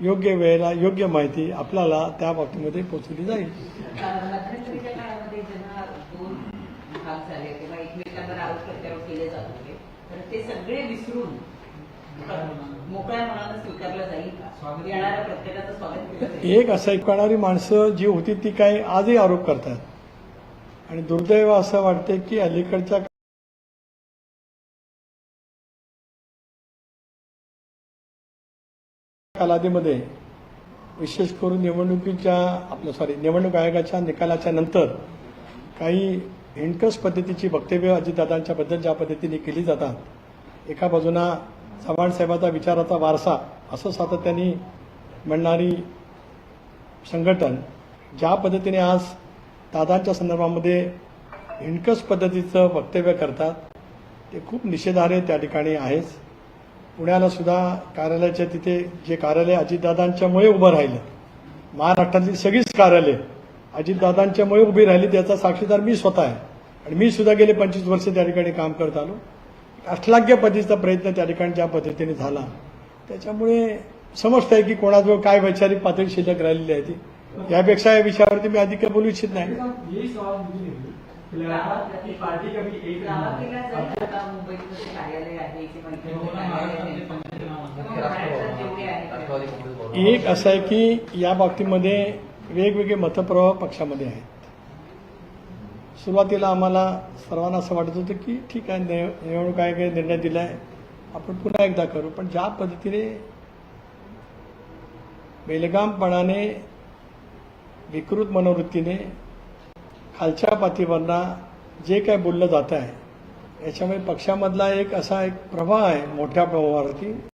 योग्य वेळेला योग्य माहिती आपल्याला त्या बाबतीमध्ये पोचवली जाईल. ते सगळे विसरून मोकळ्या मनानं स्वीकारलं जाईल येणाऱ्या प्रत्येकाचं स्वागत एक असं ऐकणारी माणसं जी होती ती काही आजही आरोप करतात. आणि दुर्दैव असं वाटते की अलीकडच्या कालावधीमध्ये विशेष करून निवडणुकीच्या आपलं सॉरी निवडणूक आयोगाच्या निकालाच्या नंतर काही हिणकस पद्धतीची वक्तव्य अजितदादांच्या बद्दल ज्या पद्धतीने केली जातात एका बाजूना चव्हाणसाहेबाचा विचाराचा वारसा असं सातत्याने म्हणणारी संघटन ज्या पद्धतीने आज दादांच्या संदर्भामध्ये हिणकस पद्धतीचं वक्तव्य करतात ते खूप निषेधार्ह त्या ठिकाणी आहेच. पुण्याला सुद्धा कार्यालयाच्या तिथे जे कार्यालय अजितदादांच्यामुळे उभं राहिलं महाराष्ट्रातली सगळीच कार्यालय अजितदादांच्यामुळे उभी राहिली त्याचा साक्षीदार मी स्वतः आहे. आणि मी सुद्धा गेले पंचवीस वर्ष त्या ठिकाणी काम करत आलो. अष्टलाग्य पद्धतीचा प्रयत्न त्या ठिकाणी ज्या पद्धतीने झाला त्याच्यामुळे समजतंय की कोणाजवळ काय वैचारिक पातळी शिल्लक राहिलेली आहे ती. यापेक्षा या विषयावरती मी अधिक बोलू इच्छित नाही. पार्टी एक आता कार्यालय आहे किंवा इथे कार्यालय आहे. महाराष्ट्रात जेवढे आहे. एक असं आहे की या बाबतीमध्ये वेगवेगळे मतप्रवाह पक्षामध्ये आहेत. सुरुवातीला आम्हाला सर्वांना असं वाटत होतं की ठीक आहे निव- निवडणूक आयोगाने निर्णय दिला आहे आपण पुन्हा एकदा करू पण ज्या पद्धतीने बेलगामपणाने विकृत मनोवृत्तीने खालच्या पातळीवरना जे काय बोललं जात आहे याच्यामुळे पक्षामधला एक असा एक प्रवाह आहे मोठ्या प्रवाहावरती.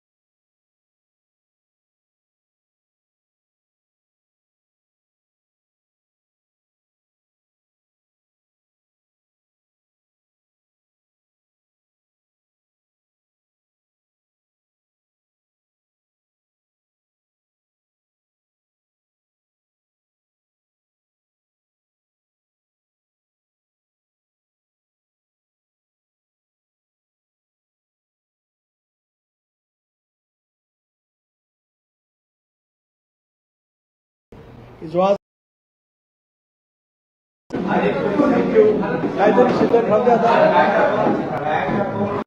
जो आज काहीतरी शिल्लक राहते आता.